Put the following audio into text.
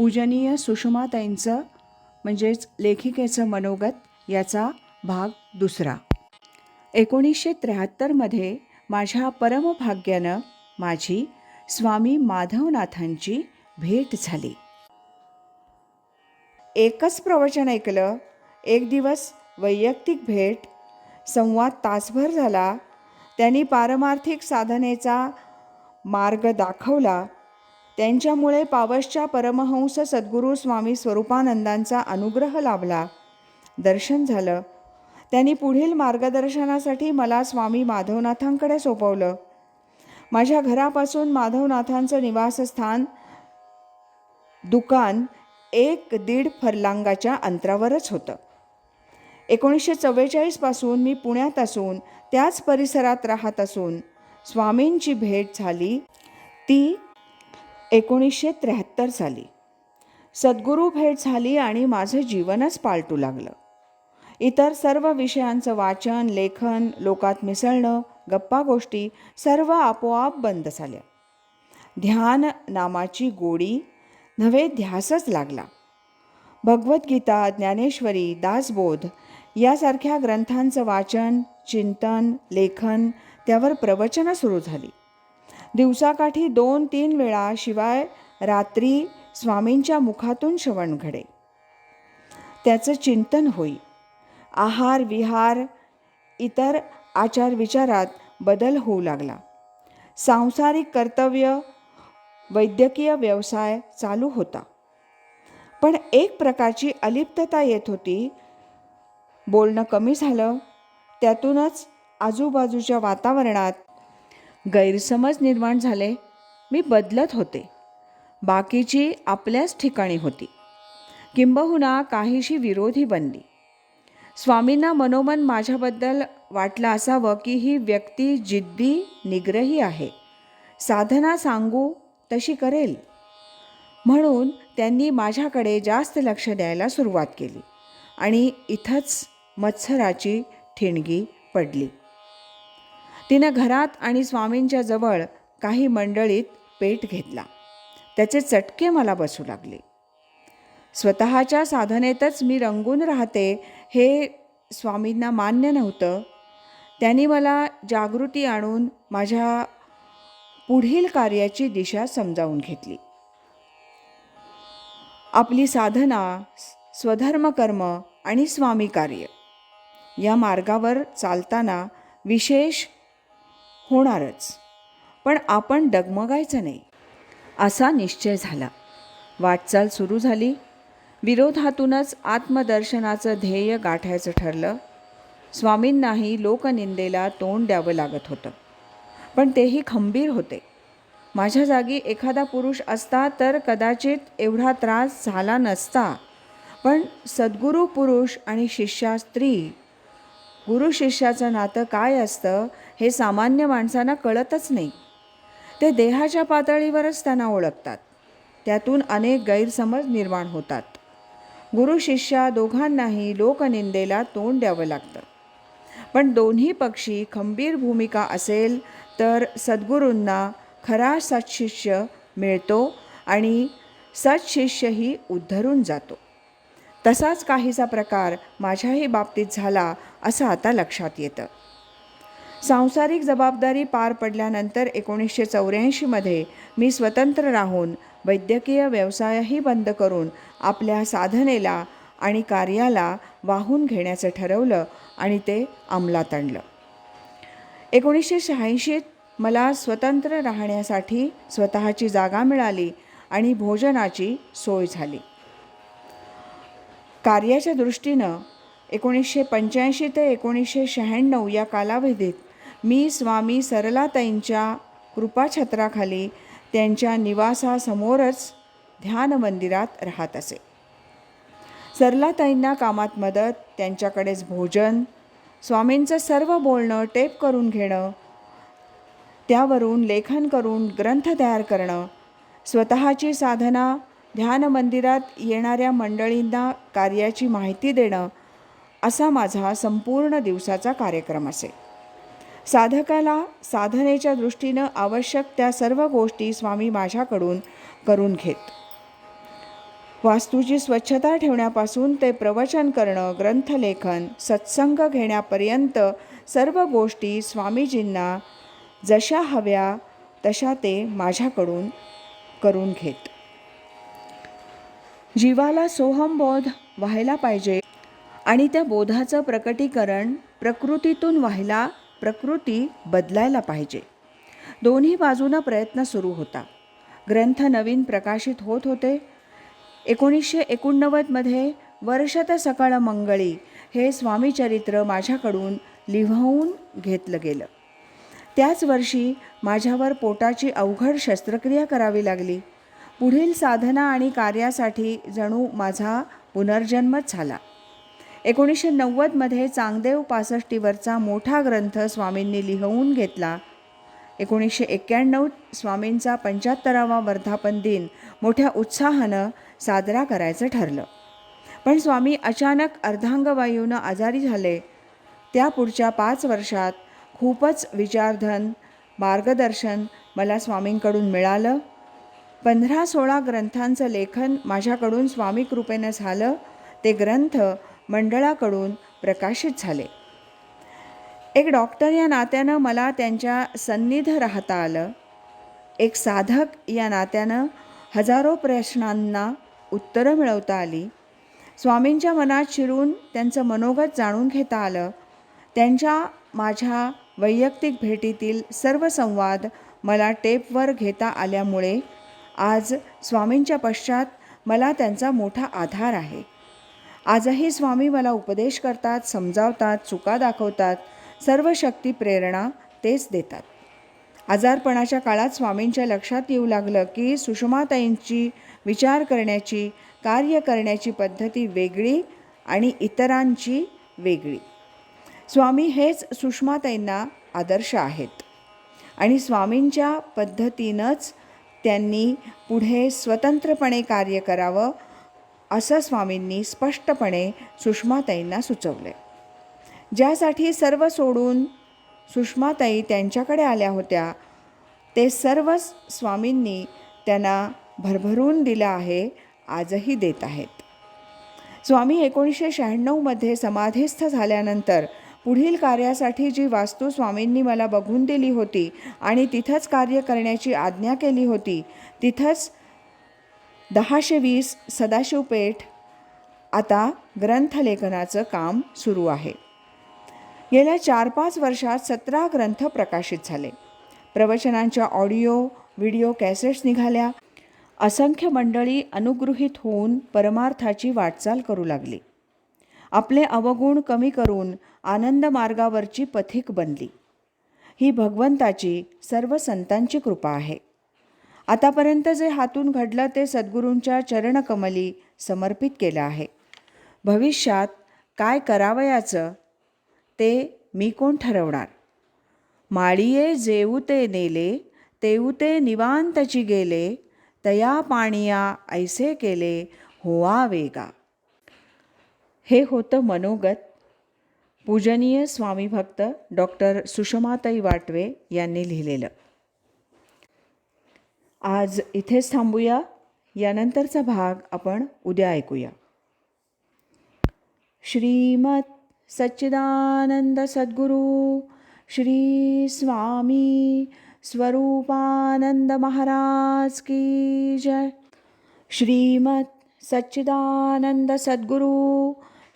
पूजनीय सुषमाताईंचं म्हणजेच लेखिकेचं मनोगत याचा भाग दुसरा. एकोणीसशे त्र्याहत्तरमध्ये माझ्या परमभाग्यानं माझी स्वामी माधवनाथांची भेट झाली. एकच प्रवचन ऐकलं एक दिवस वैयक्तिक भेट संवाद तासभर झाला त्यांनी पारमार्थिक साधनेचा मार्ग दाखवला त्यांच्यामुळे पावसच्या परमहंस सद्गुरू स्वामी स्वरूपानंदांचा अनुग्रह लाभला. दर्शन झालं. त्यांनी पुढील मार्गदर्शनासाठी मला स्वामी माधवनाथांकडे सोपवलं. माझ्या घरापासून माधवनाथांचं निवासस्थान दुकान एक दीड फरलांगाच्या अंतरावरच होतं. एकोणीसशे चव्वेचाळीसपासून मी पुण्यात असून त्याच परिसरात राहत असून स्वामींची भेट झाली. ती एकोणीसशे त्र्याहत्तर साली. सद्गुरू भेट झाली आणि माझं जीवनच पालटू लागलं. इतर सर्व विषयांचं वाचन लेखन लोकात मिसळणं गप्पा गोष्टी सर्व आपोआप बंद झाल्या. ध्यान नामाची गोडी नव्हे ध्यासच लागला. भगवद्गीता ज्ञानेश्वरी दासबोध यासारख्या ग्रंथांचं वाचन चिंतन लेखन त्यावर प्रवचनं सुरू झाली. दिवसाकाठी दोन तीन वेळा शिवाय रात्री स्वामींच्या मुखातून श्रवण घडे. त्याचं चिंतन होई. आहार विहार इतर आचार विचारात बदल होऊ लागला. सांसारिक कर्तव्य वैद्यकीय व्यवसाय चालू होता. पण एक प्रकारची अलिप्तता येत होती. बोलणं कमी झालं. त्यातूनच आजूबाजूच्या वातावरणात गैरसमज निर्माण झाले. मी बदलत होते. बाकीची आपल्याच ठिकाणी होती. किंबहुना काहीशी विरोधी बनली. स्वामींना मनोमन माझ्याबद्दल वाटलं असावं की ही व्यक्ती जिद्दी निग्रही आहे. साधना सांगू तशी करेल. म्हणून त्यांनी माझ्याकडे जास्त लक्ष द्यायला सुरुवात केली आणि इथंच मत्सराची ठिणगी पडली. तिनं घरात आणि स्वामींच्या जवळ काही मंडळीत पेट घेतला. त्याचे चटके मला बसू लागले. स्वतःच्या साधनेतच मी रंगून राहते हे स्वामींना मान्य नव्हतं. त्यांनी मला जागृती आणून माझ्या पुढील कार्याची दिशा समजावून घेतली. आपली साधना स्वधर्मकर्म आणि स्वामी कार्य या मार्गावर चालताना विशेष होणारच. पण आपण डगमगायचं नाही. असा निश्चय झाला. वाटचाल सुरू झाली. विरोधातूनच आत्मदर्शनाचं ध्येय गाठायचं ठरलं. स्वामींनाही लोकनिंदेला तोंड द्यावं लागत होतं. पण तेही खंबीर होते. माझ्या जागी एखादा पुरुष असता तर कदाचित एवढा त्रास झाला नसता. पण सद्गुरू पुरुष आणि शिष्या स्त्री गुरु शिष्याचं नातं काय असतं हे सामान्य माणसांना कळतच नाही. ते देहाच्या पातळीवरच त्यांना ओळखतात. त्यातून अनेक गैरसमज निर्माण होतात. गुरु शिष्या दोघांनाही लोकनिंदेला तोंड द्यावं लागतं. पण दोन्ही पक्षी खंबीर भूमिका असेल तर सद्गुरूंना खरा सत्शिष्य मिळतो आणि सत्शिष्यही उद्धरून जातो. तसाच काहीचा प्रकार माझ्याही बाबतीत झाला असं आता लक्षात येतं. सांसारिक जबाबदारी पार पडल्यानंतर एकोणीसशे चौऱ्याऐंशीमध्ये मी स्वतंत्र राहून वैद्यकीय व्यवसायही बंद करून आपल्या साधनेला आणि कार्याला वाहून घेण्याचं ठरवलं आणि ते अंमलात आणलं. एकोणीसशे शहाऐंशीत मला स्वतंत्र राहण्यासाठी स्वतःची जागा मिळाली आणि भोजनाची सोय झाली. कार्याच्या दृष्टीनं एकोणीसशे पंच्याऐंशी ते एकोणीसशे शहाण्णव या कालावधीत मी स्वामी सरलाताईंच्या कृपाछत्राखाली त्यांच्या निवासासमोरच ध्यान मंदिरात राहत असे. सरलाताईंना कामात मदत त्यांच्याकडेच भोजन स्वामींचं सर्व बोलणं टेप करून घेणं त्यावरून लेखन करून ग्रंथ तयार करणं स्वतःची साधना ध्यान मंदिरात येणाऱ्या मंडळींना कार्याची माहिती देणं असा माझा संपूर्ण दिवसाचा कार्यक्रम असे साधकाला साधनेच्या दृष्टीनं आवश्यक त्या सर्व गोष्टी स्वामी माझ्याकडून करून घेत. वास्तूची स्वच्छता ठेवण्यापासून ते प्रवचन करणं ग्रंथलेखन सत्संग घेण्यापर्यंत सर्व गोष्टी स्वामीजींना जशा हव्या तशा ते माझ्याकडून करून घेत. जीवाला सोहमबोध व्हायला पाहिजे आणि त्या बोधाचं प्रकटीकरण प्रकृतीतून व्हायला प्रकृती बदलायला पाहिजे. दोन्ही बाजूनं प्रयत्न सुरू होता. ग्रंथ नवीन प्रकाशित होत होते. एकोणीसशे एकोणनव्वदमध्ये वर्षत सकाळ मंगळी हे स्वामीचरित्र माझ्याकडून लिहून घेतलं गेलं. त्याच वर्षी माझ्यावर पोटाची अवघड शस्त्रक्रिया करावी लागली. पुढील साधना आणि कार्यासाठी जणू माझा पुनर्जन्मच झाला. एकोणीसशे नव्वदमध्ये चांगदेव पासष्टीवरचा मोठा ग्रंथ स्वामींनी लिहवून घेतला. एकोणीसशे एक्क्याण्णव स्वामींचा पंच्याहत्तरावा वर्धापन दिन मोठ्या उत्साहानं साजरा करायचं ठरलं. पण स्वामी अचानक अर्धांगवायूनं आजारी झाले. त्या पुढच्या पाच वर्षात खूपच विचारधन मार्गदर्शन मला स्वामींकडून मिळालं. पंधरा सोळा ग्रंथांचं लेखन माझ्याकडून स्वामी कृपेनं झालं. ते ग्रंथ मंडळाकडून प्रकाशित झाले. एक डॉक्टर या नात्यानं मला त्यांच्या सन्निध राहता आलं. एक साधक या नात्यानं हजारो प्रश्नांना उत्तरं मिळवता आली. स्वामींच्या मनात शिरून त्यांचं मनोगत जाणून घेता आलं. त्यांच्या माझ्या वैयक्तिक भेटीतील सर्व संवाद मला टेपवर घेता आल्यामुळे आज स्वामींच्या पश्चात मला त्यांचा मोठा आधार आहे. आजही स्वामी मला उपदेश करतात समजावतात चुका दाखवतात सर्व शक्ती प्रेरणा तेच देतात. आजारपणाच्या काळात स्वामींच्या लक्षात येऊ लागलं की सुषमाताईंची विचार करण्याची कार्य करण्याची पद्धती वेगळी आणि इतरांची वेगळी. स्वामी हेच सुषमाताईंना आदर्श आहेत. आणि स्वामींच्या पद्धतीनंच त्यांनी पुढे स्वतंत्रपणे कार्य करावं असं स्वामींनी स्पष्टपणे सुषमाताईंना सुचवले. ज्यासाठी सर्व सोडून सुषमाताई त्यांच्याकडे आल्या होत्या ते सर्व स्वामींनी त्यांना भरभरून दिलं आहे आजही देत आहेत. स्वामी एकोणीसशे शहाण्णवमध्ये समाधीस्थ झाल्यानंतर पुढील कार्यासाठी जी वास्तू स्वामींनी मला बघून दिली होती आणि तिथंच कार्य करण्याची आज्ञा केली होती तिथंच दहाशे वीस सदाशिवपेठ आता ग्रंथलेखनाचं काम सुरू आहे. गेल्या चार पाच वर्षात सतरा ग्रंथ प्रकाशित झाले. प्रवचनांच्या ऑडिओ व्हिडिओ कॅसेट्स निघाल्या. असंख्य मंडळी अनुगृहीत होऊन परमार्थाची वाटचाल करू लागली. आपले अवगुण कमी करून आनंद मार्गावरची पथिक बनली. ही भगवंताची सर्व संतांची कृपा आहे. आतापर्यंत जे हातून घडलं ते सद्गुरूंच्या चरणकमली समर्पित केलं आहे. भविष्यात काय करावयाचं ते मी कोण ठरवणार? माळिये जेऊते नेले तेऊते निवांतची गेले तया पाणिया ऐसे केले होवा वेगा. हे होतं मनोगत. पूजनीय स्वामीभक्त डॉक्टर सुषमाताई वाटवे यांनी लिहिलेलं. आज इथेच थांबूया. यानंतरचा भाग आपण उद्या ऐकूया. श्रीमत सच्चिदानंद सद्गुरू श्री स्वामी स्वरूपानंद महाराज की जय. श्रीमत सच्चिदानंद सद्गुरू